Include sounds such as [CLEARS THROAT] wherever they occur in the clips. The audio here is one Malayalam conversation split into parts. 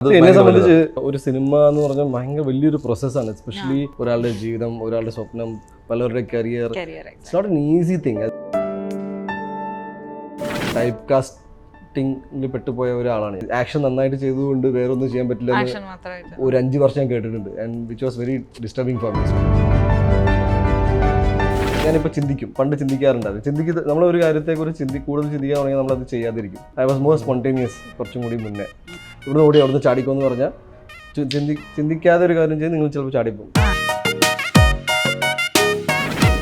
എന്നെ സംബന്ധിച്ച് ഒരു സിനിമ എന്ന് പറഞ്ഞാൽ ഭയങ്കര വലിയൊരു പ്രോസസ്സാണ് എസ്പെഷ്യലി ഒരാളുടെ ജീവിതം ഒരാളുടെ സ്വപ്നം പലരുടെ career it's not an easy thing type കാസ്റ്റിംഗിൽ പെട്ടുപോയ ഒരാളാണ്. ആക്ഷൻ നന്നായിട്ട് ചെയ്തുകൊണ്ട് വേറെ ഒന്നും ചെയ്യാൻ പറ്റില്ല ഒരു അഞ്ച് വർഷം ഞാൻ കേട്ടിട്ടുണ്ട്. And which was very disturbing for me ഞാനിപ്പോൾ ചിന്തിക്കും. പണ്ട് ചിന്തിക്കാറുണ്ടായിരുന്നു ചിന്തിക്കുന്ന നമ്മൾ ഒരു കാര്യത്തെക്കുറിച്ച് ചിന്തി കൂടുതൽ ചിന്തിക്കാൻ തുടങ്ങിയാൽ നമ്മളത് ചെയ്യാതിരിക്കും. ഐ വാസ് മോർ സ്പോണ്ടേനിയസ് കുറച്ചും കൂടി മുന്നേ. ഇവിടുന്ന് ഓടി അവിടുന്ന് ചാടിക്കോന്ന് പറഞ്ഞാൽ ചിന്തി ചിന്തിക്കാതെ ഒരു കാര്യം ചെയ്ത് നിങ്ങൾ ചിലപ്പോൾ ചാടിപ്പോകും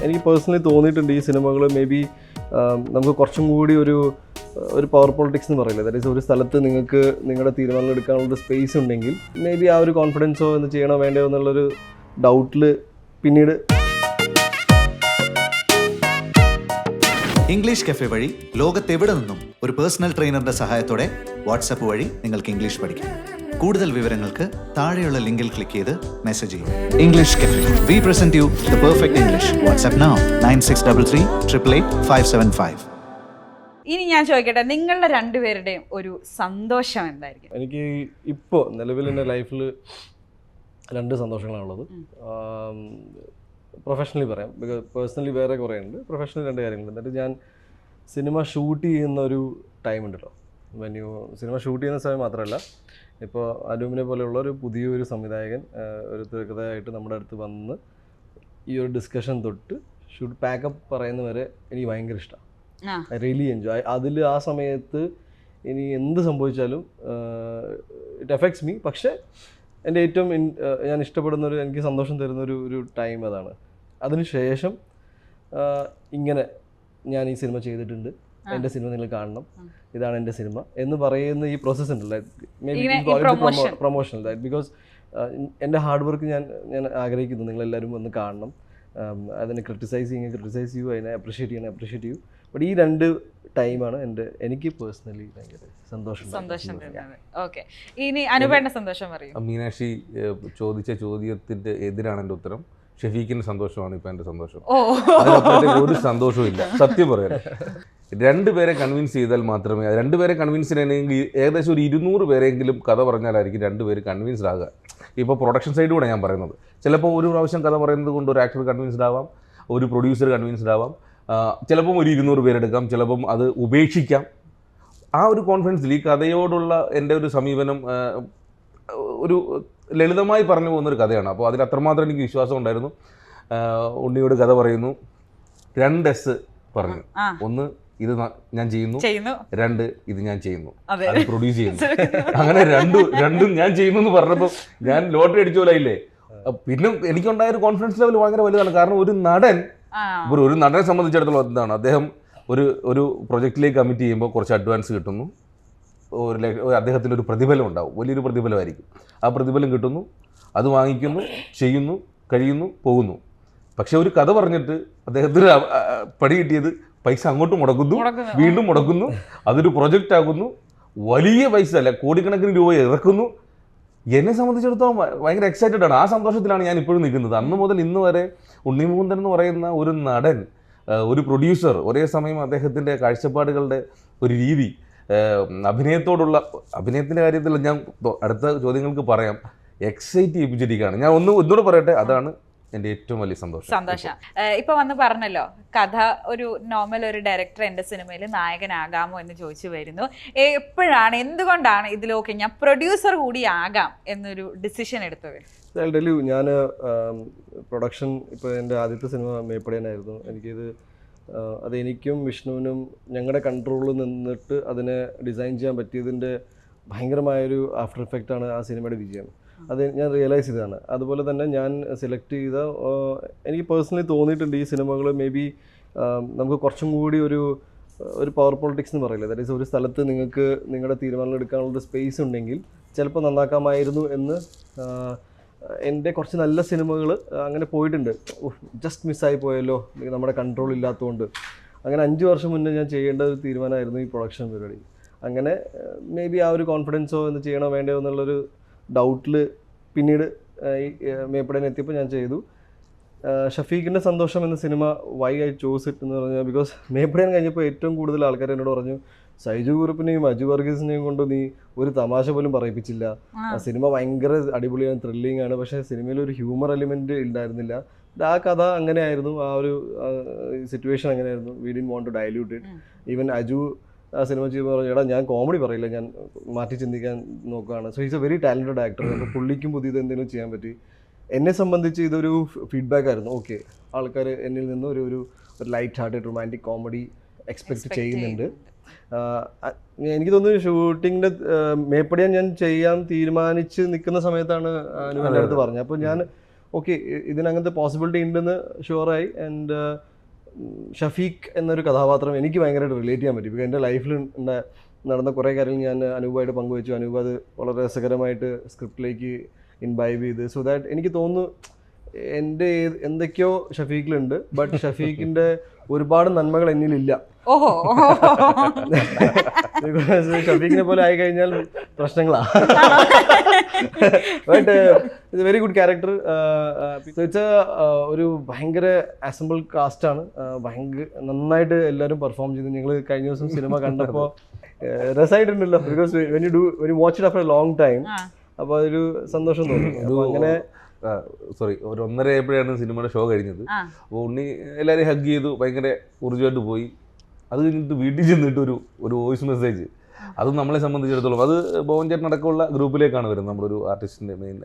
എനിക്ക് പേഴ്സണലി തോന്നിയിട്ടുണ്ട് ഈ സിനിമകൾ മേ ബി നമുക്ക് കുറച്ചും കൂടി ഒരു ഒരു പവർ പൊളിറ്റിക്സ് എന്ന് പറയില്ല? ദാറ്റ് ഈസ് ഒരു സ്ഥലത്ത് നിങ്ങൾക്ക് നിങ്ങളുടെ തീരുമാനങ്ങൾ എടുക്കാനുള്ള സ്പേസ് ഉണ്ടെങ്കിൽ മേ ബി ആ ഒരു കോൺഫിഡൻസോ എന്ന് ചെയ്യണോ വേണ്ടയോ എന്നുള്ളൊരു ഡൗട്ടിൽ പിന്നീട് ഇംഗ്ലീഷ് കഫെ വഴി ലോകത്തെവിടെ നിന്നും ഒരു പേഴ്സണൽ ട്രെയിനറുടെ സഹായത്തോടെ വാട്സപ്പ് വഴി നിങ്ങൾക്ക് ഇംഗ്ലീഷ് പഠിക്കാം. കൂടുതൽ വിവരങ്ങൾക്ക് താഴെയുള്ള ലിങ്കിൽ ക്ലിക്ക് ചെയ്ത് മെസ്സേജ് ചെയ്യും English cafe. We present you the perfect English WhatsApp now nine six double three triple eight five seven five ഇനി ഞാൻ ചോദിക്കട്ടെ നിങ്ങളുടെ രണ്ടുപേരുടെയും ഒരു സന്തോഷം എന്തായിരിക്കും? എനിക്ക് ഇപ്പോൾ നിലവിൽ എന്റെ ലൈഫിൽ രണ്ട് സന്തോഷങ്ങളാണുള്ളത്. പ്രൊഫഷണലി പറയാം. ബിക്കോസ് പേഴ്സണലി വേറെ കുറേ ഉണ്ട്. പ്രൊഫഷണലി രണ്ട് കാര്യങ്ങളുണ്ട്. എന്നിട്ട് ഞാൻ സിനിമ ഷൂട്ട് ചെയ്യുന്ന ഒരു ടൈം ഉണ്ടല്ലോ വെന്യൂ സിനിമ ഷൂട്ട് ചെയ്യുന്ന സമയം മാത്രമല്ല ഇപ്പോൾ അലൂമിനെ പോലെയുള്ള ഒരു പുതിയൊരു സംവിധായകൻ ഒരു തിരക്കഥയായിട്ട് നമ്മുടെ അടുത്ത് വന്ന് ഈ ഒരു ഡിസ്കഷൻ തൊട്ട് ഷൂട്ട് പാക്കപ്പ് പറയുന്ന വരെ എനിക്ക് ഭയങ്കര ഇഷ്ടമാണ് ഐ റിയലി എൻജോയ് അതിൽ ആ സമയത്ത് ഇനി എന്ത് സംഭവിച്ചാലും ഇറ്റ് എഫക്ട്സ് മീ പക്ഷേ എന്റെ ഏറ്റവും ഞാൻ ഇഷ്ടപ്പെടുന്ന ഒരു എനിക്ക് സന്തോഷം തരുന്ന ഒരു ഒരു ടൈം അതാണ്. അതിനുശേഷം ശേഷം ഇങ്ങനെ ഞാൻ ഈ സിനിമ ചെയ്തിട്ടുണ്ട്. എന്റെ സിനിമ നിങ്ങൾ കാണണം. ഇതാണ് എന്റെ സിനിമ എന്ന് പറയുന്ന ഈ പ്രോസസ് ഉണ്ടല്ലോ. പ്രൊമോഷൻ ദാറ്റ് ബിക്കോസ് എന്റെ ഹാർഡ് വർക്ക് ഞാൻ ഞാൻ ആഗ്രഹിക്കുന്നു. നിങ്ങളെല്ലാവരും ഒന്ന് കാണണം. അതിനെ ക്രിട്ടിസൈസ് ചെയ്യുക ക്രിട്ടിസൈസ് ചെയ്യൂ അതിനെ അപ്രീഷിയേറ്റ് ചെയ്യണം അപ്രിഷ്യേറ്റ് ചെയ്യൂ ബട്ട് ഈ രണ്ട് ടൈമാണ് എന്റെ എനിക്ക് പേഴ്സണലി ഭയങ്കര സന്തോഷം സന്തോഷം ഓക്കെ ഇനി അനുപേണ്ട സന്തോഷം പറയും. മീനാക്ഷി ചോദിച്ച ചോദ്യത്തിന്റെ എതിരാണ് എന്റെ ഉത്തരം. ഷെഫീഖിന്റെ സന്തോഷമാണ് ഇപ്പൊ എന്റെ സന്തോഷം അതിനപ്പുറത്തേക്ക് ഒരു സന്തോഷവും ഇല്ല സത്യം പറയാൻ രണ്ടുപേരെ കൺവിൻസ് ചെയ്താൽ മാത്രമേ രണ്ടുപേരെ കൺവിൻസ് ചെയ്യണമെങ്കിൽ ഏകദേശം ഒരു ഇരുന്നൂറ് പേരെങ്കിലും കഥ പറഞ്ഞാലായിരിക്കും രണ്ടുപേര് കൺവിൻസ്ഡ് ആകുക. ഇപ്പോൾ പ്രൊഡക്ഷൻ സൈഡ് കൂടെ ഞാൻ പറയുന്നത്. ചിലപ്പോൾ ഒരു പ്രാവശ്യം കഥ പറയുന്നത് കൊണ്ട് ഒരു ആക്ടർ കൺവിൻസ്ഡ് ആവാം ഒരു പ്രൊഡ്യൂസർ കൺവിൻസ്ഡ് ആവാം. ചിലപ്പം ഒരു ഇരുന്നൂറ് പേരെടുക്കാം ചിലപ്പം അത് ഉപേക്ഷിക്കാം. ആ ഒരു കോൺഫിഡൻസിൽ ഈ കഥയോടുള്ള എന്റെ ഒരു സമീപനം ഒരു ലളിതമായി പറഞ്ഞു പോകുന്ന ഒരു കഥയാണ്. അപ്പോൾ അതിൽ അത്രമാത്രം എനിക്ക് വിശ്വാസം ഉണ്ടായിരുന്നു. ഉണ്ണിയോട് കഥ പറയുന്നു. രണ്ട് എസ് പറഞ്ഞു. ഒന്ന് ഇത് ഞാൻ ചെയ്യുന്നു. രണ്ട് ഇത് ഞാൻ ചെയ്യുന്നു. അതെ. അത് പ്രൊഡ്യൂസ് [LAUGHS] ചെയ്യുന്നു. അങ്ങനെ രണ്ടും രണ്ടും ഞാൻ ചെയ്യുന്നു എന്ന് പറഞ്ഞപ്പോൾ ഞാൻ ലോട്ടറി അടിച്ച പോലെ ആയില്ലേ? പിന്നെ എനിക്കുണ്ടായ ഒരു കോൺഫിഡൻസ് ലെവൽ ഭയങ്കര വലുതാണ്. കാരണം ഒരു നടൻ ഒരു നടനെ സംബന്ധിച്ചിടത്തോളം എന്താണ് അദ്ദേഹം ഒരു ഒരു പ്രൊജക്റ്റിലേക്ക് കമ്മിറ്റ് ചെയ്യുമ്പോൾ കുറച്ച് അഡ്വാൻസ് കിട്ടുന്നു. ഒരു ലക്ഷ- ഒരു പ്രതിഫലം ഉണ്ടാവും. വലിയൊരു പ്രതിഫലമായിരിക്കും. ആ പ്രതിഫലം കിട്ടുന്നു അത് വാങ്ങിക്കുന്നു ചെയ്യുന്നു കഴിയുന്നു പോകുന്നു. പക്ഷെ ഒരു കഥ പറഞ്ഞിട്ട് അദ്ദേഹത്തിന് പടി കിട്ടിയത് പൈസ അങ്ങോട്ട് മുടക്കുന്നു. വീണ്ടും മുടക്കുന്നു അതൊരു പ്രൊജക്റ്റ് ആകുന്നു വലിയ പൈസ അല്ല കോടിക്കണക്കിന് രൂപ ഇറക്കുന്നു. എന്നെ സംബന്ധിച്ചിടത്തോളം ഭയങ്കര എക്സൈറ്റഡ് ആണ്. ആ സന്തോഷത്തിലാണ് ഞാൻ ഇപ്പോഴും നിൽക്കുന്നത്. അന്ന് മുതൽ ഇന്ന് വരെ ഉണ്ണിമുകുന്ദൻ എന്ന് പറയുന്ന ഒരു നടൻ ഒരു പ്രൊഡ്യൂസർ ഒരേ സമയം അദ്ദേഹത്തിന്റെ കാഴ്ചപ്പാടുകളുടെ ഒരു രീതി അഭിനയത്തോടുള്ള അഭിനയത്തിന്റെ കാര്യത്തിൽ ഞാൻ അടുത്ത ചോദ്യങ്ങൾക്ക് പറയാം. എക്സൈറ്റ് ചെയ്യിപ്പിച്ചിരിക്കുകയാണ്. ഞാൻ ഒന്ന് ഒന്നുകൂടെ പറയട്ടെ? അതാണ് എന്റെ ഏറ്റവും വലിയ സന്തോഷം. സന്തോഷം. ഇപ്പൊ വന്ന് പറഞ്ഞല്ലോ കഥ ഒരു നോർമൽ ഒരു ഡയറക്ടർ എന്റെ സിനിമയിൽ നായകനാകാമോ എന്ന് ചോദിച്ചു വരുന്നു. എപ്പോഴാണ് എന്തുകൊണ്ടാണ് ഇതിലൊക്കെ ഞാൻ പ്രൊഡ്യൂസർ കൂടി ആകാം എന്നൊരു ഡിസിഷൻ എടുത്തത്? ഡെലു ഞാൻ പ്രൊഡക്ഷൻ ഇപ്പോൾ എന്റെ ആദ്യത്തെ സിനിമ മേപ്പടിയനായിരുന്നു. എനിക്കിത് ആ, അത് എനിക്കും വിഷ്ണുവിനും ഞങ്ങളുടെ കൺട്രോളിൽ നിന്നിട്ട് അതിനെ ഡിസൈൻ ചെയ്യാൻ പറ്റിയതിന്റെ ഭയങ്കരമായൊരു ആഫ്റ്റർ ഇഫക്റ്റാണ് ആ സിനിമയുടെ വിജയം. അത് ഞാൻ റിയലൈസ് ചെയ്തതാണ്. അതുപോലെ തന്നെ ഞാൻ സെലക്ട് ചെയ്ത എനിക്ക് പേഴ്സണലി തോന്നിയിട്ടുണ്ട് ഈ സിനിമകൾ മേ ബി നമുക്ക് കുറച്ചും കൂടി ഒരു ഒരു പവർ പൊളിറ്റിക്സ് എന്ന് പറയില്ല? ദാറ്റ് ഈസ് ഒരു സ്ഥലത്ത് നിങ്ങൾക്ക് നിങ്ങളുടെ തീരുമാനങ്ങൾ എടുക്കാനുള്ള സ്പേസ് ഉണ്ടെങ്കിൽ ചിലപ്പോൾ നന്നാക്കാമായിരുന്നു എന്ന് എന്റെ കുറച്ച് നല്ല സിനിമകൾ അങ്ങനെ പോയിട്ടുണ്ട്. ജസ്റ്റ് മിസ്സായി പോയല്ലോ. നമ്മുടെ കൺട്രോൾ ഇല്ലാത്തതുകൊണ്ട്. അങ്ങനെ അഞ്ച് വർഷം മുന്നേ ഞാൻ ചെയ്യേണ്ട ഒരു തീരുമാനമായിരുന്നു ഈ പ്രൊഡക്ഷൻ പരിപാടി. അങ്ങനെ മേ ബി ആ ഒരു കോൺഫിഡൻസോ എന്ന് ചെയ്യണോ വേണ്ടയോ എന്നുള്ളൊരു ഡൗട്ടിൽ പിന്നീട് ഈ മേപ്പടേനെ എത്തിയപ്പോൾ ഞാൻ ചെയ്തു. ഷഫീഖിന്റെ സന്തോഷം എന്ന cinema why I chose it എന്ന് പറഞ്ഞാൽ ബിക്കോസ് മേപ്പടേൻ കഴിഞ്ഞപ്പോൾ ഏറ്റവും കൂടുതൽ ആൾക്കാർ എന്നോട് പറഞ്ഞു സൈജു കുറുപ്പിനെയും അജു വർഗീസിനെയും കൊണ്ട് നീ ഒരു തമാശ പോലും പറയിപ്പിച്ചില്ല. സിനിമ ഭയങ്കര അടിപൊളിയാണ് ത്രില്ലിംഗ് ആണ്. പക്ഷേ സിനിമയിൽ ഒരു ഹ്യൂമർ എലിമെന്റ് ഉണ്ടായിരുന്നില്ല ആ കഥ അങ്ങനെയായിരുന്നു. ആ ഒരു സിറ്റുവേഷൻ അങ്ങനെയായിരുന്നു. We didn't want to dilute it even Aju ആ സിനിമ ചെയ്യുമ്പോൾ പറഞ്ഞു എടാ ഞാൻ കോമഡി പറയില്ല. ഞാൻ മാറ്റി ചിന്തിക്കാൻ നോക്കുകയാണ്. So is a very talented actor അപ്പോൾ പുള്ളിക്കും പുതിയത് എന്തെങ്കിലും ചെയ്യാൻ പറ്റി. എന്നെ സംബന്ധിച്ച് ഇതൊരു ഫീഡ്ബാക്ക് ആയിരുന്നു. ഓക്കെ ആൾക്കാർ എന്നിൽ നിന്ന് ഒരു ഒരു light hearted romantic comedy expect ചെയ്യുന്നുണ്ട്. എനിക്ക് തോന്നുന്നു ഷൂട്ടിങ്ങിന്റെ മേപ്പടിയാൻ ഞാൻ ചെയ്യാൻ തീരുമാനിച്ച് നിൽക്കുന്ന സമയത്താണ് അനുവിന്റെ അടുത്ത് പറഞ്ഞത്. അപ്പോൾ ഞാൻ ഓക്കെ ഇതിനങ്ങനത്തെ പോസിബിലിറ്റി ഉണ്ടെന്ന് ഷുവറായി ആൻഡ് ഷഫീഖ് എന്നൊരു കഥാപാത്രം എനിക്ക് ഭയങ്കരമായിട്ട് റിലേറ്റ് ചെയ്യാൻ പറ്റും. എന്റെ ലൈഫിൽ നടന്ന കുറേ കാര്യങ്ങൾ ഞാൻ അനൂപായിട്ട് പങ്കുവച്ചു. അനൂപ് അത് വളരെ രസകരമായിട്ട് സ്ക്രിപ്റ്റിലേക്ക് ഇൻവൈവ് ചെയ്ത്. സോ ദാറ്റ് എനിക്ക് തോന്നുന്നു എന്റെ എന്തൊക്കെയോ ഷഫീഖിലുണ്ട്. ബട്ട് [LAUGHS] ഷഫീഖിന്റെ ഒരുപാട് നന്മകൾ എന്നിലില്ല. ഓഹോ. [LAUGHS] ഷഫീഖിനെ പോലെ ആയി കഴിഞ്ഞാൽ പ്രശ്നങ്ങളാ. ബട്ട് വെരി ഗുഡ് ക്യാരക്ടർ ഒരു ഭയങ്കര അസംബിൾ കാസ്റ്റാണ് ഭയങ്കര നന്നായിട്ട് എല്ലാവരും പെർഫോം ചെയ്തു. ഞങ്ങൾ കഴിഞ്ഞ ദിവസം സിനിമ [LAUGHS] കണ്ടപ്പോൾ രസമായിട്ടുണ്ടല്ലോ. Because when you do when you watch it after long time അപ്പൊ അപ്പോൾ അതൊരു സന്തോഷം തോന്നി. അപ്പോൾ അങ്ങനെ സോറി ഒരു ഒന്നര ആയപ്പോഴാണ് സിനിമയുടെ ഷോ കഴിഞ്ഞത്. അപ്പോൾ ഉണ്ണി എല്ലാവരെയും ഹഗ് ചെയ്തു ഭയങ്കര ഊർജമായിട്ട് പോയി. അത് കഴിഞ്ഞിട്ട് വീട്ടിൽ ചെന്നിട്ട് ഒരു ഒരു വോയിസ് മെസ്സേജ് അത് നമ്മളെ സംബന്ധിച്ചിടത്തോളം അത് ഭവൻ ചേട്ടൻ അടക്കമുള്ള ഗ്രൂപ്പിലേക്കാണ് വരുന്നത്. നമ്മുടെ ഒരു ആർട്ടിസ്റ്റിന്റെ മെയിൻ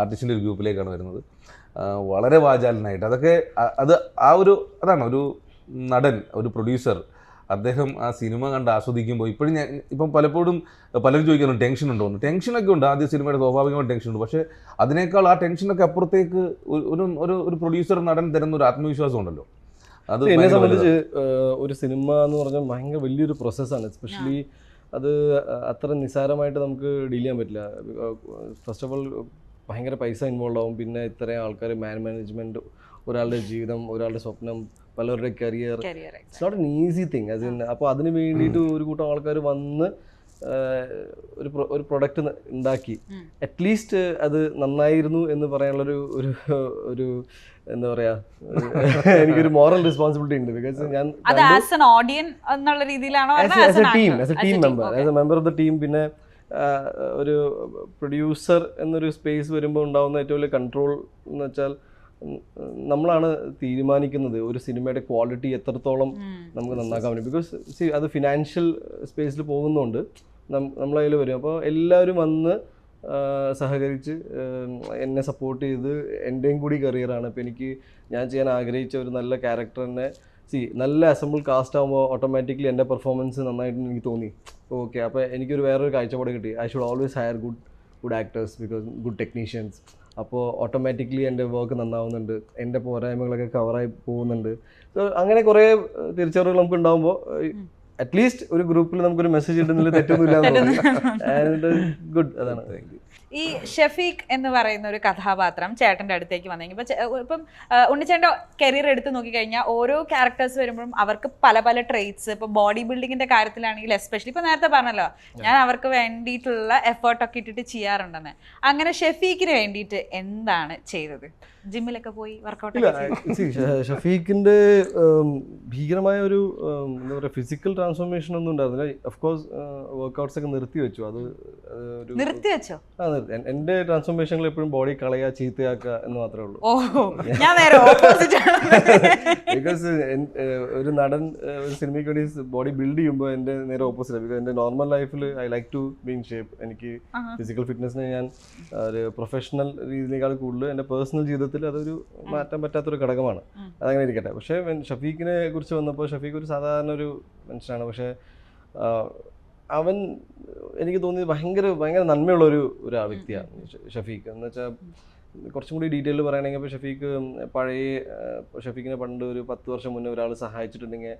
ആർട്ടിസ്റ്റിന്റെ ഒരു ഗ്രൂപ്പിലേക്കാണ് വരുന്നത്. വളരെ വാചാലനായിട്ട്. അതൊക്കെ അത് ആ ഒരു അതാണ് ഒരു നടൻ ഒരു പ്രൊഡ്യൂസർ അദ്ദേഹം ആ സിനിമ കണ്ട് ആസ്വദിക്കുമ്പോൾ ഇപ്പോഴും ഞാൻ ഇപ്പം പലപ്പോഴും പലരും ചോദിക്കുന്നുണ്ട് ടെൻഷൻ ഉണ്ടോ എന്ന്. ടെൻഷനൊക്കെ ഉണ്ട്. ആദ്യ സിനിമയുടെ സ്വാഭാവികമായ ടെൻഷൻ ഉണ്ട് പക്ഷേ അതിനേക്കാൾ ആ ടെൻഷനൊക്കെ അപ്പുറത്തേക്ക് ഒരു ഒരു ഒരു ഒരു പ്രൊഡ്യൂസർ നടൻ തരുന്ന ഒരു ആത്മവിശ്വാസം ഉണ്ടല്ലോ. അത് എന്നെ സംബന്ധിച്ച് ഒരു സിനിമ എന്ന് പറഞ്ഞാൽ ഭയങ്കര വലിയൊരു പ്രോസസ്സാണ് എസ്പെഷ്യലി അത് അത്ര നിസ്സാരമായിട്ട് നമുക്ക് ഡീൽ ചെയ്യാൻ പറ്റില്ല. ഫസ്റ്റ് ഓഫ് ഓൾ ഭയങ്കര പൈസ ഇൻവോൾവ് ആവും. പിന്നെ ഇത്രയും ആൾക്കാർ മാൻ മാനേജ്മെന്റ് ഒരാളുടെ ജീവിതം ഒരാളുടെ സ്വപ്നം പലരുടെ career it's not an easy thing as in അപ്പോൾ അതിന് വേണ്ടിയിട്ട് ഒരു കൂട്ടം ആൾക്കാർ വന്ന് ഒരു ഒരു പ്രൊഡക്റ്റ് ഉണ്ടാക്കി. അറ്റ്ലീസ്റ്റ് അത് നന്നായിരുന്നു എന്ന് പറയാനുള്ളൊരു ഒരു ഒരു എന്താ പറയാ [LAUGHS] എനിക്കൊരു മോറൽ റെസ്പോൺസിബിലിറ്റി ഉണ്ട്. ബിക്കോസ് ഞാൻ അത് ആസ് എൻ ഓഡിയൻ എന്നുള്ള രീതിയിലാണോ as a team as a team member as a member of the team പിന്നെ ഒരു പ്രൊഡ്യൂസർ എന്നൊരു സ്പേസ് വരുമ്പോൾ ഉണ്ടാകുന്ന ഏറ്റവും വലിയ കൺട്രോൾ എന്ന് വെച്ചാൽ നമ്മളാണ് തീരുമാനിക്കുന്നത് ഒരു സിനിമയുടെ ക്വാളിറ്റി എത്രത്തോളം നമുക്ക് നന്നാക്കാൻ പറ്റും. ബിക്കോസ് സി അത് ഫിനാൻഷ്യൽ സ്പേസിൽ പോകുന്നതുകൊണ്ട് നമ്മളതിൽ വരും. അപ്പോൾ എല്ലാവരും വന്ന് സഹകരിച്ച് എന്നെ സപ്പോർട്ട് ചെയ്ത് എന്റെയും കൂടി കരിയറാണ് അപ്പോൾ എനിക്ക് ഞാൻ ചെയ്യാൻ ആഗ്രഹിച്ച ഒരു നല്ല ക്യാരക്ടറിനെ സി നല്ല അസംബിൾ കാസ്റ്റ് ആകുമ്പോൾ ഓട്ടോമാറ്റിക്കലി എന്റെ പെർഫോമൻസ് നന്നായിട്ട് എനിക്ക് തോന്നി. ഓക്കെ അപ്പോൾ എനിക്കൊരു വേറൊരു കാഴ്ചപ്പാട് കിട്ടി. I should always hire good good actors because good technicians അപ്പോൾ ഓട്ടോമാറ്റിക്കലി എന്റെ വർക്ക് നന്നാവുന്നുണ്ട്. എന്റെ പോരായ്മകളൊക്കെ കവറായി പോകുന്നുണ്ട്. സോ അങ്ങനെ കുറേ തിരിച്ചറിവുകൾ നമുക്ക് ഉണ്ടാകുമ്പോൾ അറ്റ്ലീസ്റ്റ് ഒരു ഗ്രൂപ്പിൽ നമുക്കൊരു മെസ്സേജ് ഇടുന്നതിൽ തെറ്റൊന്നുമില്ല ഗുഡ് അതാണ്. ഈ ഷഫീഖ് എന്ന് പറയുന്ന ഒരു കഥാപാത്രം ചേട്ടന്റെ അടുത്തേക്ക് വന്നെങ്കിൽ ഇപ്പം ഇപ്പം ഉണ്ണിച്ചേട്ടന്റെ കരിയർ എടുത്ത് നോക്കിക്കഴിഞ്ഞാൽ ഓരോ ക്യാരക്ടേഴ്സ് വരുമ്പോഴും അവർക്ക് പല പല ട്രേറ്റ്സ് ഇപ്പം ബോഡി ബിൽഡിങ്ങിന്റെ കാര്യത്തിലാണെങ്കിൽ എസ്പെഷ്യലി ഇപ്പോൾ നേരത്തെ പറഞ്ഞല്ലോ ഞാൻ അവർക്ക് വേണ്ടിയിട്ടുള്ള എഫേർട്ടൊക്കെ ഇട്ടിട്ട് ചെയ്യാറുണ്ടെന്ന്. അങ്ങനെ ഷെഫീഖിന് വേണ്ടിയിട്ട് എന്താണ് ചെയ്തത്? ജിമ്മിലൊക്കെ പോയി വർക്കൗട്ട് ഷഫീഖിന്റെ ഭീകരമായ ഒരു എന്താ പറയുക ഫിസിക്കൽ ട്രാൻസ്ഫോർമേഷൻ ഒന്നും ഉണ്ടായിരുന്നില്ല. അഫ്കോഴ്സ് വർക്കൗട്ട്സ് ഒക്കെ നിർത്തി വെച്ചു. അത് നിർത്തി വെച്ചോ? ആ നിർത്തി എൻ- ട്രാൻസ്ഫോർമേഷനിൽ എപ്പോഴും ബോഡി കളയുക ചീത്തയാക്കുക എന്ന് മാത്രമേ ഉള്ളൂ. ബിക്കോസ് ഒരു നടൻ ഒരു സിനിമയ്ക്ക് വേണ്ടി ബോഡി ബിൽഡ് ചെയ്യുമ്പോൾ എന്റെ നേരെ ഓപ്പോസിറ്റ് ബിക്കോസ് എന്റെ നോർമൽ ലൈഫിൽ I like to be in shape എനിക്ക് ഫിസിക്കൽ ഫിറ്റ്നസ്സിനെ ഞാൻ ഒരു പ്രൊഫഷണൽ രീതിയിലേക്കാൾ കൂടുതൽ എന്റെ പേഴ്സണൽ ജീവിതത്തിൽ അതൊരു മാറ്റാൻ പറ്റാത്തൊരു ഘടകമാണ്. അതങ്ങനെ ഇരിക്കട്ടെ. പക്ഷേ ഷഫീഖിനെ കുറിച്ച് വന്നപ്പോൾ ഷഫീഖ് ഒരു സാധാരണ ഒരു മനുഷ്യനാണ്. പക്ഷേ അവൻ എനിക്ക് തോന്നിയത് ഭയങ്കര ഭയങ്കര നന്മയുള്ള ഒരു ഒരു വ്യക്തിയാണ് ഷഫീഖ്. എന്ന് വെച്ചാൽ കുറച്ചും കൂടി ഡീറ്റെയിൽ പറയുകയാണെങ്കിൽ ഇപ്പോൾ ഷഫീഖ് പഴയ ഷഫീഖിനെ പണ്ട് ഒരു പത്ത് വർഷം മുന്നേ ഒരാൾ സഹായിച്ചിട്ടുണ്ടെങ്കിൽ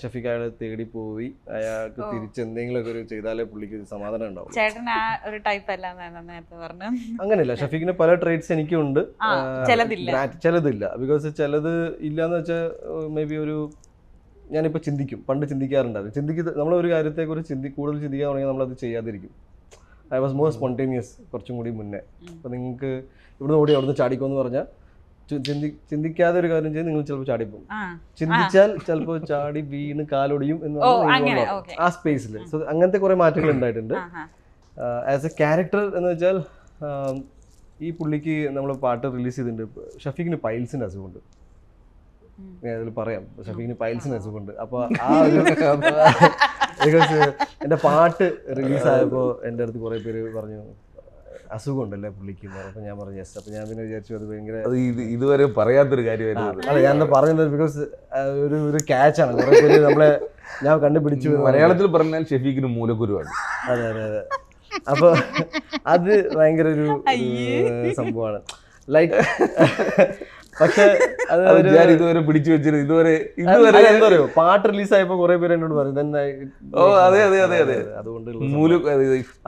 ഷഫീഖ് അയാളെ തേടി പോയി. അയാൾക്ക് തിരിച്ച് എന്തെങ്കിലുമൊക്കെ ഒരു ചെയ്താലേ പുള്ളിക്ക് സമാധാനം ഉണ്ടാവും ചേട്ടൻ ആ ഒരു ടൈപ്പ് അല്ല നേരത്തെ പറഞ്ഞു അങ്ങനെയല്ല ഷഫീഖിന് പല ട്രേഡ്സ് എനിക്കുണ്ട്. ചിലതില്ല. ബിക്കോസ് ചിലത് ഇല്ലാന്ന് വെച്ചാൽ മേ ബി ഒരു ഞാനിപ്പോൾ ചിന്തിക്കും. പണ്ട് ചിന്തിക്കാറുണ്ടായിരുന്നു ചിന്തിക്കുന്ന നമ്മളൊരു കാര്യത്തെക്കുറിച്ച് ചിന്തി കൂടുതൽ ചിന്തിക്കാൻ തുടങ്ങിയാൽ നമ്മളത് ചെയ്യാതിരിക്കും. ഐ വാസ് മോർ സ്പോണ്ടേനിയസ് കുറച്ചും കൂടി മുന്നേ. അപ്പോൾ നിങ്ങൾക്ക് ഇവിടുന്ന് ഓടി അവിടുന്ന് ചാടിക്കോ എന്ന് പറഞ്ഞാൽ ചിന്തിക്കാതെ ഒരു കാര്യം ചെയ്ത് നിങ്ങൾ ചിലപ്പോൾ ചാടിപ്പോകും. ചിന്തിച്ചാൽ ചിലപ്പോൾ ചാടി വീണ് കാലൊടിയും എന്ന്. ആ സ്പേസിൽ സോ അങ്ങനത്തെ കുറെ മാറ്റങ്ങൾ ഉണ്ടായിട്ടുണ്ട്. ആസ് എ ക്യാരക്ടർ എന്ന് വെച്ചാൽ ഈ പുള്ളിക്ക് നമ്മൾ പാട്ട് റിലീസ് ചെയ്തിട്ടുണ്ട്. ഷഫീഖിന് പൈൽസിന്റെ അസുഖമുണ്ട്. ഞാൻ അതിൽ പറയാം. ഷഫീഖിന് പൈൽസിന് അസുഖമുണ്ട്. അപ്പൊ ആ ഒരു [LAUGHS] ബിക്കോസ് പാട്ട് റിലീസ് ആയപ്പോ എന്റെ അടുത്ത് കുറെ പേര് പറഞ്ഞു അസുഖമുണ്ടല്ലേ പുള്ളിക്ക് എന്ന് അപ്പോൾ ഞാൻ പറഞ്ഞു യെസ്. അപ്പോൾ ഞാൻ പിന്നെ വിചാരിച്ചു അത് ഭയങ്കര അത് ഇത് ഇതുവരെ പറയാത്തൊരു കാര്യമായിരുന്നു അല്ല ഞാൻ പറഞ്ഞത്? ബിക്കോസ് ഒരു ഒരു ക്യാച്ചാണ് കുറേ പേര് നമ്മളെ ഞാൻ കണ്ടുപിടിച്ചു മലയാളത്തിൽ പറഞ്ഞാൽ ഷെഫീഖിന് മൂലക്കുരുവാണ്. അതെ അതെ അതെ. അപ്പോൾ അത് ഭയങ്കര ഒരു സംഭവമാണ്. ലൈക്ക് പക്ഷെ ഞാൻ ഇതുവരെ പിടിച്ചു വെച്ചിരുന്നു. ഇതുവരെ ഇതുവരെ എന്താ പറയുക പാട്ട് റിലീസ് ആയപ്പോ കുറെ പേര് എന്നോട് പറഞ്ഞു ഇതെന്നാ ഓ, അതെ, അതെ, അതെ, അതെ. അതുകൊണ്ട് ഈ-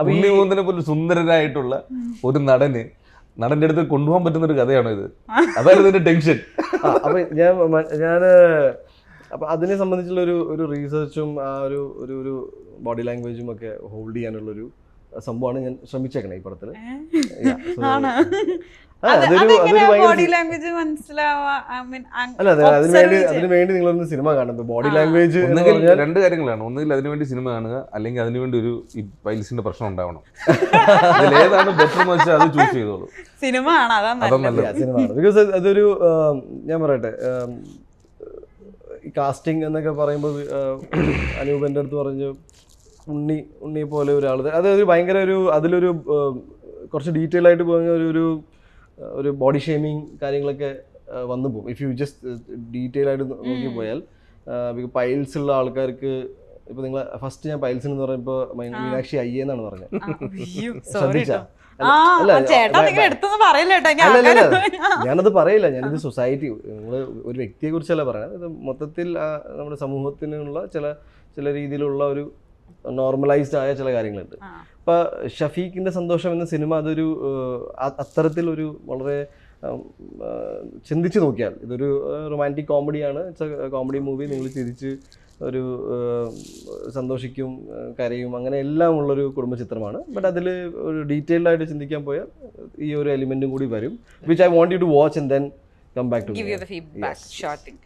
ഉണ്ണിമൂന്നിനെ പോലെ സുന്ദരനായിട്ടുള്ള ഒരു നടന് നടന്റെ അടുത്ത് കൊണ്ടുപോകാൻ പറ്റുന്ന ഒരു കഥയാണോ ഇത്? അതായിരുന്നു ഇതിന്റെ ടെൻഷൻ. അപ്പൊ ഞാൻ ഞാൻ അപ്പൊ അതിനെ സംബന്ധിച്ചുള്ള ഒരു ഒരു റീസെർച്ചും ആ ഒരു ഒരു ഒരു ബോഡി ലാംഗ്വേജും ഒക്കെ ഹോൾഡ് ചെയ്യാനുള്ള ഒരു സംഭവമാണ് ഞാൻ ശ്രമിച്ചേക്കണേ ഈ പടത്തിൽ. Yeah, so- ആണോ? ആ, അത് അതൊരു അതെങ്ങനെയാ അതൊരു ഭയങ്കര ബോഡി ലാംഗ്വേജ് മനസ്സിലാവാ ഐ മീൻ അല്ല അതിന് വേണ്ടി അതിന് വേണ്ടി നിങ്ങളൊന്ന് സിനിമ കാണും ബോഡി ലാംഗ്വേജ് ഒന്നുകിൽ രണ്ട് കാര്യങ്ങളാണ്. ഒന്നുകിൽ അതിനുവേണ്ടി സിനിമ കാണുക അല്ലെങ്കിൽ അതിനുവേണ്ടി ഒരു പൈൽസിന്റെ പ്രശ്നം ഉണ്ടാവണം. [LAUGHS] ഏതാണ് ബെറ്റർ എന്ന് വെച്ചാൽ അത് ചൂസ് ചെയ്തോളൂ. സിനിമ ബിക്കോസ് അതൊരു ഞാൻ പറയട്ടെ കാസ്റ്റിംഗ് എന്നൊക്കെ പറയുമ്പോൾ അനൂപ് അടുത്ത് പറഞ്ഞു ഉണ്ണി ഉണ്ണിയെ പോലെ ഒരാൾ അതായത് ഭയങ്കര ഒരു അതിലൊരു കുറച്ച് ഡീറ്റെയിൽ ആയിട്ട് പോകുന്ന ഒരു ഒരു ബോഡി ഷേമിങ് കാര്യങ്ങളൊക്കെ വന്നു പോകും. ഇഫ് യു ജസ്റ്റ് ഡീറ്റെയിൽ ആയിട്ട് നോക്കി പോയാൽ പൈൽസ് ഉള്ള ആൾക്കാർക്ക് ഇപ്പൊ നിങ്ങൾ ഫസ്റ്റ് ഞാൻ പൈൽസ് എന്ന് പറയുമ്പോൾ മീനാക്ഷി അയ്യേ എന്നാണ് പറഞ്ഞത്. ശ്രദ്ധിച്ചാ? [LAUGHS] ഞാനത് പറയില്ല. ഞാനിത് സൊസൈറ്റി നിങ്ങൾ ഒരു വ്യക്തിയെ കുറിച്ചല്ല പറയുന്നത് ഇത് മൊത്തത്തിൽ നമ്മുടെ സമൂഹത്തിനുള്ള ചില ചില രീതിയിലുള്ള ഒരു നോർമലൈസ്ഡ് ആയ ചില കാര്യങ്ങളുണ്ട്. ഇപ്പൊ ഷഫീഖിന്റെ സന്തോഷം എന്ന സിനിമ അതൊരു അത്തരത്തിലൊരു അത്തരത്തിൽ ഒരു വളരെ ചിന്തിച്ചു നോക്കിയാൽ ഇതൊരു റൊമാന്റിക് കോമഡിയാണ് കോമഡി മൂവി നിങ്ങൾ ചിരിച്ച് ഒരു സന്തോഷിക്കും കരയും അങ്ങനെ എല്ലാം ഉള്ളൊരു കുടുംബ ചിത്രമാണ് ബട്ട് അതിൽ ഒരു ഡീറ്റെയിൽഡ് ആയിട്ട് ചിന്തിക്കാൻ പോയാൽ ഈ ഒരു എലിമെന്റും കൂടി വരും which I want you to watch and then come back to give you the feedback short thing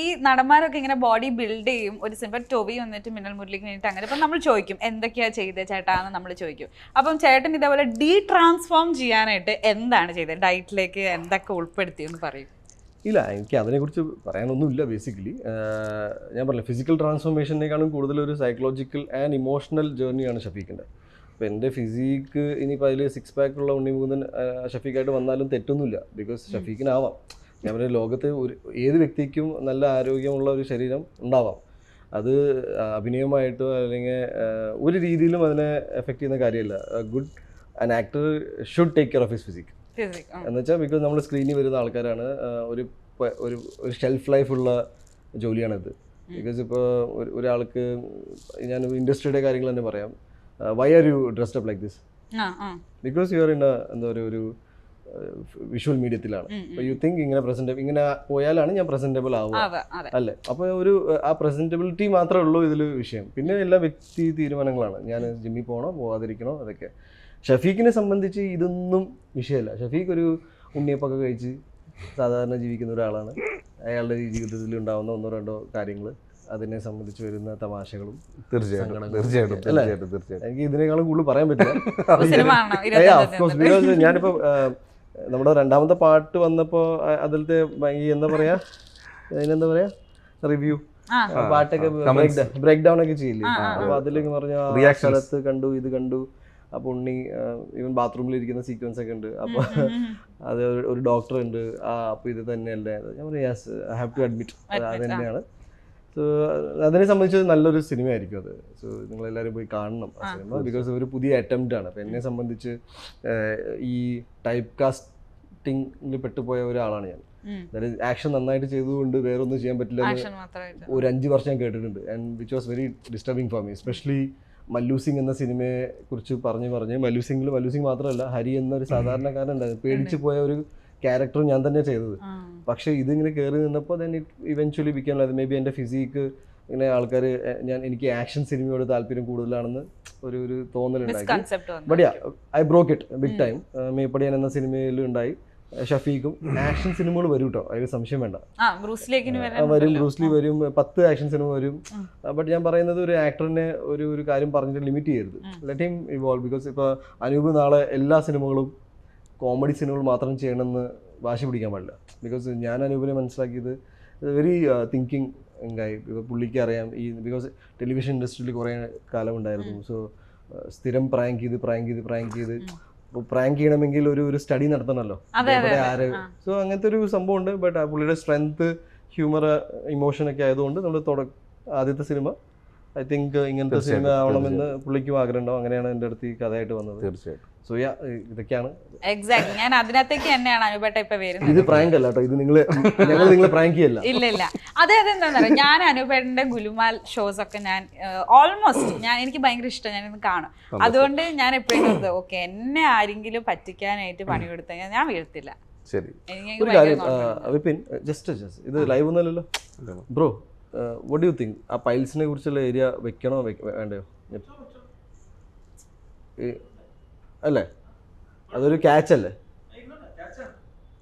ഈ നടന്മാരൊക്കെ ഇങ്ങനെ ബോഡി ബിൽഡ് ചെയ്യും ഒരു സിനിമ ടൊവി വന്നിട്ട് മിന്നൽ മുരളിക്ക് വേണ്ടിയിട്ട് അങ്ങനെ അപ്പം നമ്മൾ ചോദിക്കും എന്തൊക്കെയാ ചെയ്തത് ചേട്ടാന്ന് നമ്മൾ ചോദിക്കും. അപ്പം ചേട്ടൻ ഇതേപോലെ ഡീ ട്രാൻസ്ഫോം ചെയ്യാനായിട്ട് എന്താണ് ചെയ്തത് ഡയറ്റിലേക്ക് എന്തൊക്കെ ഉൾപ്പെടുത്തി എന്ന് പറയും. ഇല്ല എനിക്ക് അതിനെക്കുറിച്ച് പറയാനൊന്നുമില്ല ബേസിക്കലി ഞാൻ പറഞ്ഞില്ല ഫിസിക്കൽ ട്രാൻസ്ഫോർമേഷനേക്കാളും കൂടുതൽ ഒരു സൈക്കോളജിക്കൽ ആൻഡ് ഇമോഷണൽ ജേർണിയാണ് ഷഫീഖിന്റെ അപ്പോൾ എന്റെ ഫിസിക്ക് ഇനിയിപ്പോൾ അതിൽ സിക്സ് പാക്ക് ഉള്ള ഉണ്ണി മുകുന്ദൻ ഷഫീഖായിട്ട് വന്നാലും തെറ്റൊന്നുമില്ല. ബിക്കോസ് ഷഫീഖിനാവാം. ഞാൻ പറഞ്ഞ ലോകത്ത് ഒരു ഏത് വ്യക്തിക്കും നല്ല ആരോഗ്യമുള്ള ഒരു ശരീരം ഉണ്ടാവാം. അത് അഭിനയമായിട്ടോ അല്ലെങ്കിൽ ഒരു രീതിയിലും അതിനെ എഫക്റ്റ് ചെയ്യുന്ന കാര്യമല്ല. Good an actor should take care of his physique എന്നുവെച്ചാൽ എന്ന് വെച്ചാൽ ബിക്കോസ് നമ്മൾ സ്ക്രീനിൽ വരുന്ന ആൾക്കാരാണ് ഒരു ഒരു ഒരു ഷെൽഫ് ലൈഫുള്ള ജോലിയാണിത്. ബിക്കോസ് ഇപ്പോൾ ഒരാൾക്ക് ഞാൻ ഇൻഡസ്ട്രിയുടെ കാര്യങ്ങൾ തന്നെ പറയാം. Why are you dressed up like this because you are in എന്താ പറയുക ഒരു വിഷ്വൽ മീഡിയത്തിലാണ് അപ്പോൾ യു തിങ്ക് ഇങ്ങനെ പ്രസന്റബിൾ ഇങ്ങനെ പോയാലാണ് ഞാൻ പ്രസന്റബിൾ ആവുക. അല്ലേ? അപ്പോൾ ഒരു അഹ്, ആ പ്രസന്റബിലിറ്റി മാത്രമേ ഉള്ളൂ ഇതിൽ വിഷയം. പിന്നെ എല്ലാ വ്യക്തി തീരുമാനങ്ങളാണ്. ഞാൻ ജിമ്മിൽ പോകണോ പോകാതിരിക്കണോ അതൊക്കെ. ഷഫീഖിനെ സംബന്ധിച്ച് ഇതൊന്നും വിഷയമല്ല. ഷഫീഖ് ഒരു ഉണ്ണിയപ്പൊക്കെ കഴിച്ച് സാധാരണ ജീവിക്കുന്ന ഒരാളാണ്. അയാളുടെ ജീവിതത്തിൽ ഉണ്ടാവുന്ന ഒന്നോ രണ്ടോ കാര്യങ്ങൾ അതിനെ സംബന്ധിച്ച് വരുന്ന തമാശകളും തീർച്ചയായിട്ടും. തീർച്ചയായിട്ടും? തീർച്ചയായിട്ടും തീർച്ചയായിട്ടും. എനിക്ക് ഇതിനേക്കാളും കൂടുതൽ പറയാൻ പറ്റില്ല. [LAUGHS] ഞാനിപ്പോ നമ്മുടെ രണ്ടാമത്തെ പാട്ട് വന്നപ്പോ ആ, അതിലത്തെ ഈ എന്താ പറയാ അതിനെന്താ പറയാ റിവ്യൂ. ആ. പാട്ടൊക്കെ. ബ്രേക്ക് ഡൗൺ ഒക്കെ ചെയ്യില്ലേ? അപ്പൊ അതിലേക്ക് പറഞ്ഞ. സ്ഥലത്ത് കണ്ടു ഇത് കണ്ടു അപ്പൊ ഉണ്ണി ഈവൻ ബാത്റൂമിൽ ഇരിക്കുന്ന സീക്വൻസ് ഒക്കെ ഉണ്ട്. അപ്പൊ [LAUGHS] അത് ഒരു- ഒരു ഡോക്ടർ ഉണ്ട്. ആ അപ്പൊ ഇത് തന്നെയല്ലേ? ഞാൻ പറയാം ഐ ഹാവ് ടു അഡ്മിറ്റ് അത് തന്നെയാണ്. സോ അതിനെ സംബന്ധിച്ച് നല്ലൊരു സിനിമ ആയിരിക്കും അത്. സോ നിങ്ങൾ എല്ലാവരും പോയി കാണണം ആ. സിനിമ ബിക്കോസ് ഒരു പുതിയ അറ്റംപ്റ്റ് ആണ്. അപ്പം എന്നെ സംബന്ധിച്ച് ഈ ടൈപ്പ് കാസ്റ്റിംഗിൽ പെട്ടുപോയ ഒരാളാണ് ഞാൻ. അതായത് ആക്ഷൻ നന്നായിട്ട് ചെയ്തുകൊണ്ട് വേറെ ഒന്നും ചെയ്യാൻ പറ്റില്ല ഒരു അഞ്ച് വർഷം ഞാൻ കേട്ടിട്ടുണ്ട്. And which was very disturbing for me especially Mallu Singh എന്ന സിനിമയെ കുറിച്ച് പറഞ്ഞു പറഞ്ഞ് മല്ലു സിംഗിൽ മല്ലു സിംഗ് മാത്രമല്ല ഹരി എന്നൊരു സാധാരണക്കാരൻ ഉണ്ടായിരുന്നു. പേടിച്ചു പോയ ഒരു ക്യാരക്ടർ ഞാൻ തന്നെ ചെയ്തത്. പക്ഷേ ഇതിങ്ങനെ കയറി നിന്നപ്പോൾ ദെൻ ഇറ്റ് ഇവൻച്വലി ബിക്കാൻ അത് മേ ബി എന്റെ ഫിസിക്ക് ഇങ്ങനെ ആൾക്കാർ ഞാൻ എനിക്ക് ആക്ഷൻ സിനിമയോട് താല്പര്യം കൂടുതലാണെന്ന് ഒരു ഒരു തോന്നലുണ്ടായി. But I broke it big time Meppadiyan എന്ന സിനിമയിൽ ഉണ്ടായി. ഷഫീഖും ആക്ഷൻ സിനിമകൾ വരും കേട്ടോ അതിൽ സംശയം വേണ്ട. വരും ബ്രൂസ്ലി വരും പത്ത് ആക്ഷൻ സിനിമ വരും. ബട്ട് ഞാൻ പറയുന്നത് ഒരു ആക്ടറിനെ ഒരു ഒരു കാര്യം പറഞ്ഞിട്ട് ലിമിറ്റ് ചെയ്യരുത്. ലെറ്റ് ഹിം ഇവോൾവ് ബിക്കോസ് ഇപ്പോൾ അനൂപ് നാളെ എല്ലാ സിനിമകളും കോമഡി സിനിമകൾ മാത്രം ചെയ്യണമെന്ന് വാശി പിടിക്കാൻ പാടില്ല. ബിക്കോസ് ഞാൻ അനൂപിനെ മനസ്സിലാക്കിയത് വെരി തിങ്കിങ് ഗായി പുള്ളിക്ക് അറിയാം. ഈ ബിക്കോസ് ടെലിവിഷൻ ഇൻഡസ്ട്രിയിൽ കുറേ കാലം ഉണ്ടായിരുന്നു സോ സ്ഥിരം പ്രാങ്ക് ചെയ്ത് പ്രാങ്ക് ചെയ്ത് പ്രാങ്ക് ചെയ്ത്. പ്രാങ്ക് ചെയ്യണമെങ്കിൽ ഒരു ഒരു സ്റ്റഡി നടത്തണമല്ലോ. ആര് സോ അങ്ങനത്തെ ഒരു സംഭവം ഉണ്ട് ബട്ട് ആ പുള്ളിയുടെ സ്ട്രെങ്ത് ഹ്യൂമർ ഇമോഷൻ ഒക്കെ ആയതുകൊണ്ട് നമ്മൾ തുട ആദ്യത്തെ സിനിമ ഐ തിങ്ക് ഇങ്ങനത്തെ സിനിമ ആവണമെന്ന് പുള്ളിക്കും ആഗ്രഹം ഉണ്ടാവും അങ്ങനെയാണ് എന്റെ അടുത്ത് ഈ കഥയായിട്ട് വന്നത്. തീർച്ചയായിട്ടും. സോ യാ ഇതൊക്കെയാണ്. എക്സാക്ട് ഞാൻ അതിനകത്തേക്ക് തന്നെയാണ് അനുപേട്ട ഇപ്പൊ വരുന്നത്. ഇത് പ്രാങ്ക് അല്ല കേട്ടോ ഇത് നിങ്ങൾ ഞങ്ങൾ നിങ്ങളെ പ്രാങ്ക് ചെയ്യല്ല. ഇല്ല ഇല്ല. അതെ അതെന്താണെന്ന് അറിയാം ഞാൻ അനുപേട്ടന്റെ ഗുലുമാൽ ഷോസ് ഒക്കെ ഞാൻ ഓൾമോസ്റ്റ് ഞാൻ എനിക്ക് ഭയങ്കര ഇഷ്ടം ഞാൻ ഇന്ന് കാണും അതുകൊണ്ട് ഞാൻ എപ്പോഴും ഓക്കെ എന്നെ ആരെങ്കിലും പറ്റിക്കാനായിട്ട് പണി കൊടുത്തു ഞാൻ വീഴത്തില്ല. ശരി. ഒരു കാര്യം വിപിൻ ജസ്റ്റ് ജസ്റ്റ് ഇത് ലൈവ് ഒന്നല്ലല്ലോ ബ്രോ വട്ട് യു തിങ്ക് ആ പൈൽസിനെ കുറിച്ചുള്ള ഏരിയ വെക്കണോ വെക്ക- വേണ്ടയോ? അല്ലേ? അതൊരു ക്യാച്ച് അല്ലേ?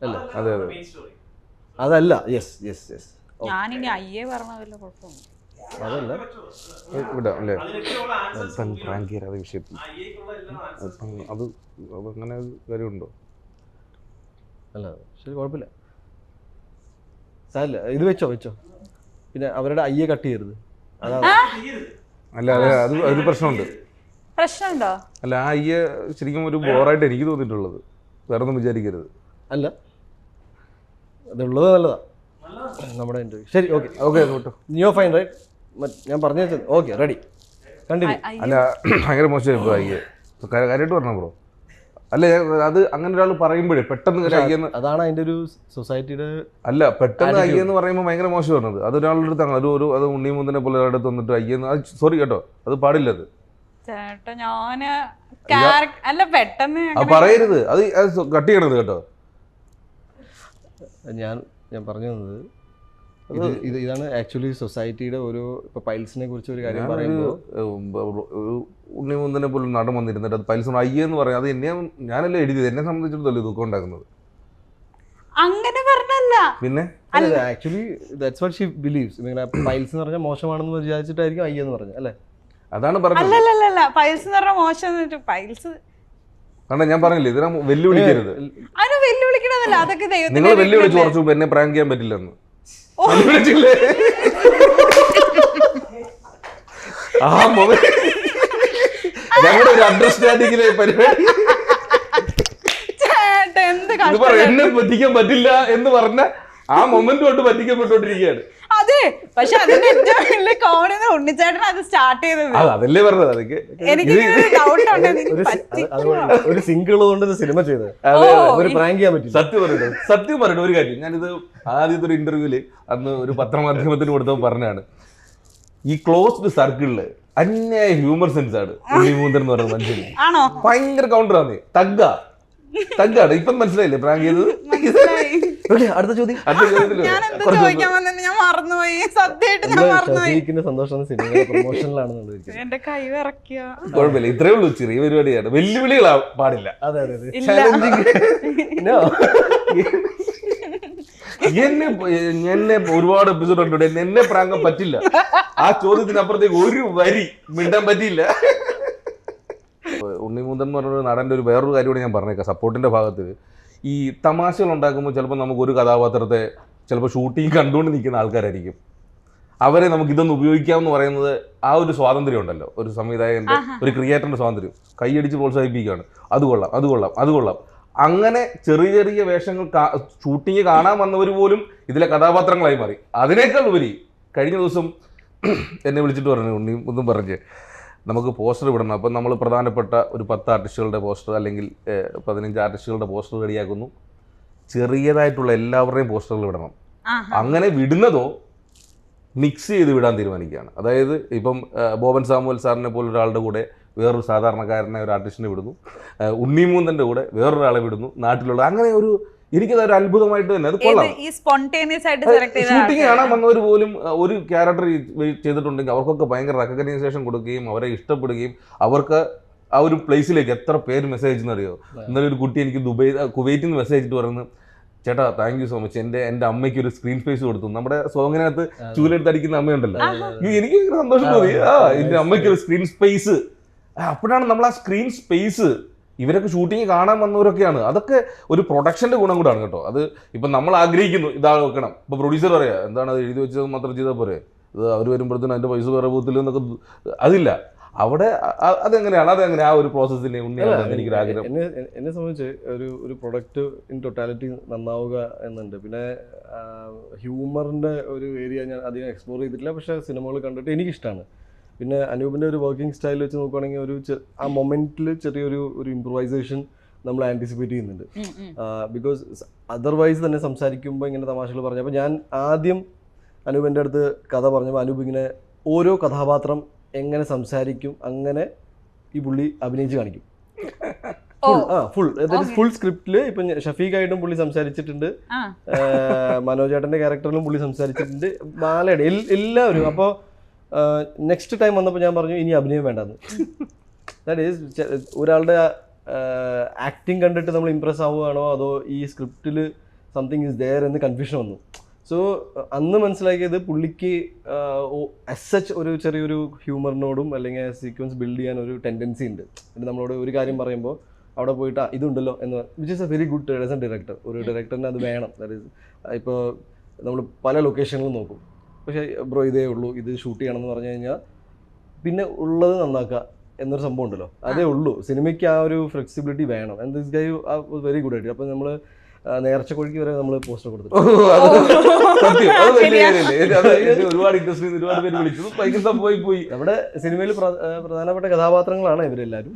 അല്ലേ? അതെ അതെ. അതല്ല. യെസ് യെസ് യെസ് ഞാനിനി അയ്യേ പറഞ്ഞ വല്ല കുഴപ്പമൊന്നും അതല്ല. ഇവിടെ അല്ലേ? പ്രാങ്ക് ചെയ്യാതെ വിഷയത്തിൽ അത് അത് അങ്ങനെ കാര്യമുണ്ടോ? അല്ല ശരി കുഴപ്പമില്ല. സാറില്ല ഇത് വെച്ചോ വെച്ചോ. പിന്നെ അവരുടെ അയ്യെ കട്ട് ചെയ്യരുത്. അതാണ് അല്ല അതെ അത് ഒരു പ്രശ്നമുണ്ട്. പ്രശ്നമുണ്ടോ? അല്ല ആ അയ്യ ശരിക്കും ഒരു ബോറായിട്ട് എനിക്ക് തോന്നിയിട്ടുള്ളത്. വേറെ ഒന്നും വിചാരിക്കരുത്. അല്ല. അതുള്ളത് നല്ലതാ. നമ്മുടെ ഇന്റർവ്യൂ ശരി ഓക്കെ ഓക്കെ കേട്ടോ നിയോ ഫൈൻ റൈറ്റ് ഞാൻ പറഞ്ഞു വെച്ചത്. ഓക്കെ റെഡി കണ്ടിന്യൂ അല്ല ഭയങ്കര മോശമായി ഇപ്പോൾ അയ്യ. കാര്യമായിട്ട് പറഞ്ഞ ബ്രോ? അല്ല അത് അങ്ങനെ ഒരാൾ പറയുമ്പോഴേ പെട്ടെന്ന് അയ്യെന്ന് അതാണ് അതിന്റെ ഒരു സൊസൈറ്റിയുടെ അല്ല പെട്ടെന്ന് അയ്യെന്ന് പറയുമ്പോൾ ഭയങ്കര മോശം പറഞ്ഞത് അത് ഒരാളുടെ അടുത്ത് അങ്ങനെ ഒരു ഒരു അത് ഉണ്ണി മുന്തിനെ പോലെ ഒരാളുടെ അടുത്ത് വന്നിട്ട് അയ്യെന്ന് അത് സോറി കേട്ടോ. അത് പാടില്ല അത്. ചേട്ടാ ഞാൻ അല്ല പെട്ടെന്ന് പറയരുത്. അത് കട്ട് ചെയ്യണത് കേട്ടോ. ഞാൻ ഞാൻ പറഞ്ഞു തന്നത് ഇത് ഇത് ഇതാണ് ആക്ച്വലി സൊസൈറ്റിയുടെ ഒരു ഇപ്പൊ പൈൽസിനെ കുറിച്ച് ഒരു കാര്യം പറയുമ്പോൾ ഉണ്ണിമുന്തനെ ഉണ്ണി മുന്തിനെ പോലെ നടൻ വന്നിരുന്നിട്ട് അത് പൈൽസ് അയ്യെന്ന് പറയാം. അത് എന്നെ ഞാനല്ലേ എഴുതിയത്? എന്നെ സംബന്ധിച്ചിടത്തോളം ദുഃഖം ഉണ്ടാക്കുന്നത്. അങ്ങനെ പറഞ്ഞല്ല. പിന്നെ? Actually that's what she believes piles എന്ന് പറഞ്ഞാൽ മോശമാണെന്ന് വിചാരിച്ചിട്ടായിരിക്കും അയ്യെന്ന് പറഞ്ഞത് അല്ലേ? അതാണ് പറഞ്ഞത്. അല്ലല്ലല്ല പൈൽസ് എന്ന് പറഞ്ഞ മോശം പൈൽസ് കാരണം ഞാൻ പറഞ്ഞില്ലേ ഇതിനെ വെല്ലുവിളിക്കരുത്. അതൊക്കെ നിങ്ങൾ വെല്ലുവിളിച്ച് കുറച്ചു എന്നെ പ്രാങ്ക് ചെയ്യാൻ പറ്റില്ലെന്ന്. വെല്ലുവിളിച്ചില്ലേ? ആ മൊബൈൽ ഞങ്ങളുടെ ഒരു അണ്ടർസ്റ്റാൻഡിങ്ങിലെ പരിപാടി. എന്നെ പറ്റിക്കാൻ പറ്റില്ല എന്ന് പറഞ്ഞ ആ മൊമെന്റ് തൊട്ട് പറ്റിക്കപ്പെട്ടോണ്ടിരിക്കുകയാണ് അതെ. പക്ഷെ അതിന്റെ ഏറ്റവും വലിയ കോണെന്ന് ഉണ്ണിച്ചേട്ടൻ അത് സ്റ്റാർട്ട് ചെയ്തത്. അത് അതല്ലേ പറഞ്ഞത്? അതൊക്കെ എനിക്ക് ഡൗട്ട് ഉണ്ട്. എനിക്ക് ഒരു സിംഗിൾ കൊണ്ട് ഒരു സിനിമ ചെയ്തത്. അതെ, ഒരു പ്രാങ്ക് ചെയ്യാൻ പറ്റില്ല. സത്യം പറയട്ടെ. സത്യം പറയട്ടെ ഒരു കാര്യം. ഞാനിത് ആദ്യത്തെ ഒരു ഇന്റർവ്യൂൽ അന്ന് ഒരു പത്രമാധ്യമത്തിന് കൊടുത്തപ്പോൾ പറഞ്ഞാണ്. ഈ ക്ലോസ്ഡ് സർക്കിളിൽ അന്യായ ഹ്യൂമർ സെൻസ് ആണ് ഉണ്ണിമൂന്തൻ എന്ന് പറയുന്ന മനുഷ്യന്. ആണോ? ഭയങ്കര കൗണ്ടർ ആണ്. തഗ്ഗ. തഗ്ഗാണ്. ഇപ്പം മനസ്സിലായില്ലേ? പ്രാങ്ക് ചെയ്തത്? മനസ്സിലായി. ഓക്കെ അടുത്ത ചോദ്യം? ഞാൻ എന്താ ചോദിക്കാൻ വന്നിട്ട് ഞാൻ മറന്നുപോയി. സത്യമായിട്ട് ഞാൻ മറന്നുപോയി. സന്തോഷം സിനിമ പ്രൊമോഷനിലാണെന്നുള്ളത്. എന്റെ കൈ വിറക്കുക കുഴപ്പമില്ല. ഇത്രേ ഉള്ളൂ. ചെറിയ പരിപാടിയാണ്. വെല്ലുവിളികളാ പാടില്ല. അതെ അതെ അതെ. എന്നെ എന്നെ ഒരുപാട് എപ്പിസോഡ് ഉണ്ട് എന്നെ- പ്രാങ്കം പറ്റില്ല. ആ ചോദ്യത്തിനപ്പുറത്തേക്ക് ഒരു വരി മിണ്ടാൻ പറ്റിയില്ല. ഉണ്ണിമുന്തൻ എന്ന് പറഞ്ഞൊരു നടന്റെ ഒരു വേറൊരു കാര്യം കൂടി ഞാൻ പറഞ്ഞേക്കാം. സപ്പോർട്ടിന്റെ ഭാഗത്ത് ഈ തമാശകൾ ഉണ്ടാക്കുമ്പോൾ ചിലപ്പോൾ നമുക്ക് ഒരു കഥാപാത്രത്തെ ചിലപ്പോൾ ഷൂട്ടിങ് കണ്ടുകൊണ്ട് നിൽക്കുന്ന ആൾക്കാരായിരിക്കും. അവരെ നമുക്ക് ഇതൊന്നും ഉപയോഗിക്കാം എന്ന് പറയുന്നത് ആ ഒരു സ്വാതന്ത്ര്യം ഉണ്ടല്ലോ ഒരു സംവിധായകന്റെ ഒരു ക്രിയേറ്ററിന്റെ സ്വാതന്ത്ര്യം. കൈയടിച്ച് പ്രോത്സാഹിപ്പിക്കുകയാണ്. അത് കൊള്ളാം അത് കൊള്ളാം അത് കൊള്ളാം. അങ്ങനെ ചെറിയ ചെറിയ വേഷങ്ങൾ ഷൂട്ടിങ് കാണാൻ വന്നവർ പോലും ഇതിലെ കഥാപാത്രങ്ങളായി മാറി. അതിനേക്കാൾ ഉപരി കഴിഞ്ഞ ദിവസം [CLEARS THROAT] എന്നെ വിളിച്ചിട്ട് പറഞ്ഞു ഉണ്ണി ഒന്നും പറഞ്ഞ്. നമുക്ക് പോസ്റ്റർ വിടണം. അപ്പം നമ്മൾ പ്രധാനപ്പെട്ട ഒരു പത്ത് ആർട്ടിസ്റ്റുകളുടെ പോസ്റ്റർ അല്ലെങ്കിൽ പതിനഞ്ച് ആർട്ടിസ്റ്റുകളുടെ പോസ്റ്റർ റെഡിയാക്കുന്നു. ചെറിയതായിട്ടുള്ള എല്ലാവരുടെയും പോസ്റ്ററുകൾ വിടണം. അങ്ങനെ വിടുന്നതോ മിക്സ് ചെയ്ത് വിടാൻ തീരുമാനിക്കുകയാണ്. അതായത് ഇപ്പം ബോബൻ സാമുവൽ സാറിനെ പോലെ ഒരാളുടെ കൂടെ വേറൊരു സാധാരണക്കാരനെ ഒരു ആർട്ടിസ്റ്റിനെ വിടുന്നു. ഉണ്ണിമൂന്തന്റെ കൂടെ വേറൊരാളെ വിടുന്നു. നാട്ടിലുള്ള അങ്ങനെ ഒരു എനിക്കത് ഒരു അത്ഭുതമായിട്ട് തന്നെ. അത് കൊള്ളാം. ഈ സ്പോണ്ടേനിയസ് ആയിട്ട് സെലക്ട് ചെയ്ത ഷൂട്ടിംഗ് കാണാൻ? വന്നവർ പോലും ഒരു ക്യാരക്ടർ ചെയ്തിട്ടുണ്ടെങ്കിൽ അവർക്കൊക്കെ ഭയങ്കര റെക്കഗ്നൈസേഷൻ കൊടുക്കുകയും അവരെ ഇഷ്ടപ്പെടുകയും അവർക്ക് ആ ഒരു പ്ലേസിലേക്ക് എത്ര പേര് മെസ്സേജ് എന്നറിയോ ഇന്നലെ ഒരു കുട്ടി എനിക്ക് ദുബൈ കുവൈറ്റിൽ നിന്ന് മെസ്സേജ് ഇട്ട് പറയുന്നത് ചേട്ടാ താങ്ക് യു സോ മച്ച് എന്റെ എന്റെ അമ്മയ്ക്ക് ഒരു സ്ക്രീൻ സ്പേസ് കൊടുത്തു. നമ്മുടെ സോങ്ങിനകത്ത് ചൂലെടുത്ത് അടിക്കുന്ന അമ്മയുണ്ടല്ലോ. എനിക്ക് സന്തോഷം തോന്നി. ആ എന്റെ അമ്മയ്ക്ക് ഒരു സ്ക്രീൻ സ്പേസ് അപ്പോഴാണ് നമ്മൾ ആ സ്ക്രീൻ സ്പേസ് ഇവരൊക്കെ ഷൂട്ടിങ് കാണാൻ വന്നവരൊക്കെയാണ്. അതൊക്കെ ഒരു പ്രൊഡക്ഷന്റെ ഗുണം കൂടാണ് കേട്ടോ. അത് ഇപ്പൊ നമ്മൾ ആഗ്രഹിക്കുന്നു ഇതാ വെക്കണം. ഇപ്പൊ പ്രൊഡ്യൂസർ പറയാ എന്താണ് അത് എഴുതി വെച്ചത് മാത്രം ചെയ്താൽ പോരെ? ഇത് അവർ വരുമ്പോഴത്തേനും അതിന്റെ പൈസ വേറെ പോകത്തില്ല എന്നൊക്കെ അതില്ല. അവിടെ അതെങ്ങനെയാണ്? അതെങ്ങനെ ആ ഒരു പ്രോസസ്സിനെ എനിക്കൊരു ആഗ്രഹം? എന്നെ എന്നെ സംബന്ധിച്ച് ഒരു ഒരു പ്രൊഡക്റ്റ് ഇൻ ടൊട്ടാലിറ്റി നന്നാവുക എന്നുണ്ട്. പിന്നെ ഹ്യൂമറിന്റെ ഒരു ഏരിയ ഞാൻ അധികം എക്സ്പ്ലോർ ചെയ്തിട്ടില്ല. പക്ഷേ സിനിമകൾ കണ്ടിട്ട് എനിക്കിഷ്ടമാണ് പിന്നെ അനൂപിന്റെ ഒരു വർക്കിംഗ് സ്റ്റൈൽ വെച്ച് നോക്കുകയാണെങ്കിൽ ഒരു ആ മൊമെന്റിൽ ചെറിയൊരു ഒരു ഇമ്പ്രൂവൈസേഷൻ നമ്മൾ ആന്റിസിപ്പേറ്റ് ചെയ്യുന്നുണ്ട്. ബിക്കോസ് അതർവൈസ് തന്നെ സംസാരിക്കുമ്പോൾ ഇങ്ങനെ തമാശകൾ പറഞ്ഞു. അപ്പോൾ ഞാൻ ആദ്യം അനൂപിന്റെ അടുത്ത് കഥ പറഞ്ഞപ്പോൾ അനൂപ് ഇങ്ങനെ ഓരോ കഥാപാത്രം എങ്ങനെ സംസാരിക്കും അങ്ങനെ ഈ പുള്ളി അഭിനയിച്ച് കാണിക്കും. ഫുൾ ആ ഫുൾ. ഫുൾ സ്ക്രിപ്റ്റിൽ ഇപ്പൊ ഷഫീഖായിട്ടും പുള്ളി സംസാരിച്ചിട്ടുണ്ട്. മനോജേട്ടന്റെ ക്യാരക്ടറിലും പുള്ളി സംസാരിച്ചിട്ടുണ്ട്. ബാലയുടെ എല്ലാവരും. അപ്പോൾ നെക്സ്റ്റ് ടൈം വന്നപ്പോൾ ഞാൻ പറഞ്ഞു ഇനി അഭിനയം വേണ്ടെന്ന്. ദാറ്റ് ഈസ് ഒരാളുടെ ആക്ടിങ് കണ്ടിട്ട് നമ്മൾ ഇമ്പ്രസ് ആവുകയാണോ? അതോ ഈ സ്ക്രിപ്റ്റിൽ സംതിങ് ഈസ് ദയർ എന്ന് കൺഫ്യൂഷൻ വന്നു. സോ അന്ന് മനസ്സിലാക്കിയത് പുള്ളിക്ക് എസ് സച്ച് ഒരു ചെറിയൊരു ഹ്യൂമറിനോടും അല്ലെങ്കിൽ സീക്വൻസ് ബിൽഡ് ചെയ്യാൻ ഒരു ടെൻഡൻസി ഉണ്ട്. നമ്മളോട് ഒരു കാര്യം പറയുമ്പോൾ അവിടെ പോയിട്ട് "ആ, ഇതുണ്ടല്ലോ എന്ന് which is a very good director ഒരു ഡയറക്ടറിന് അത് വേണം. ദാറ്റ് ഈസ് ഇപ്പോൾ നമ്മൾ പല ലൊക്കേഷനിലും നോക്കും. പക്ഷേ ബ്രോ ഇതേ ഉള്ളൂ. ഇത് ഷൂട്ട് ചെയ്യണം എന്ന് പറഞ്ഞു കഴിഞ്ഞാൽ പിന്നെ ഉള്ളത് നന്നാക്കുക എന്നൊരു സംഭവം ഉണ്ടല്ലോ. അതേ ഉള്ളൂ. സിനിമയ്ക്ക് ആ ഒരു ഫ്ലെക്സിബിലിറ്റി വേണം. And this guy very good ആയിട്ട്. അപ്പം നമ്മൾ നേർച്ച കോഴിക്ക് വരെ നമ്മൾ പോസ്റ്റർ കൊടുത്തു ഒരുപാട് ഇൻഡസ്ട്രി ഒരുപാട് പേര് വിളിച്ചു. ഭയങ്കര സംഭവമായി പോയി. നമ്മുടെ സിനിമയിൽ പ്രധാനപ്പെട്ട കഥാപാത്രങ്ങളാണ് ഇവരെല്ലാവരും.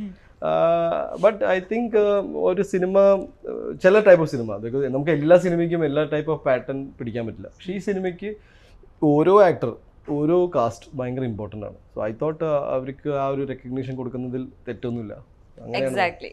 ബട്ട് ഐ തിങ്ക് ഒരു സിനിമ ചില ടൈപ്പ് ഓഫ് സിനിമ ബിക്കോസ് നമുക്ക് എല്ലാ സിനിമയ്ക്കും എല്ലാ ടൈപ്പ് ഓഫ് പാറ്റേൺ പിടിക്കാൻ പറ്റില്ല. പക്ഷേ ഈ സിനിമയ്ക്ക് ഓരോ ആക്ടർ ഓരോ കാസ്റ്റ് ഭയങ്കര ഇമ്പോർട്ടന്റ് ആണ്. സോ ഐ തോട്ട് അവർക്ക് ആ ഒരു റെക്കഗ്നീഷൻ കൊടുക്കുന്നതിൽ തെറ്റൊന്നുമില്ല. എക്സാക്ട്ലി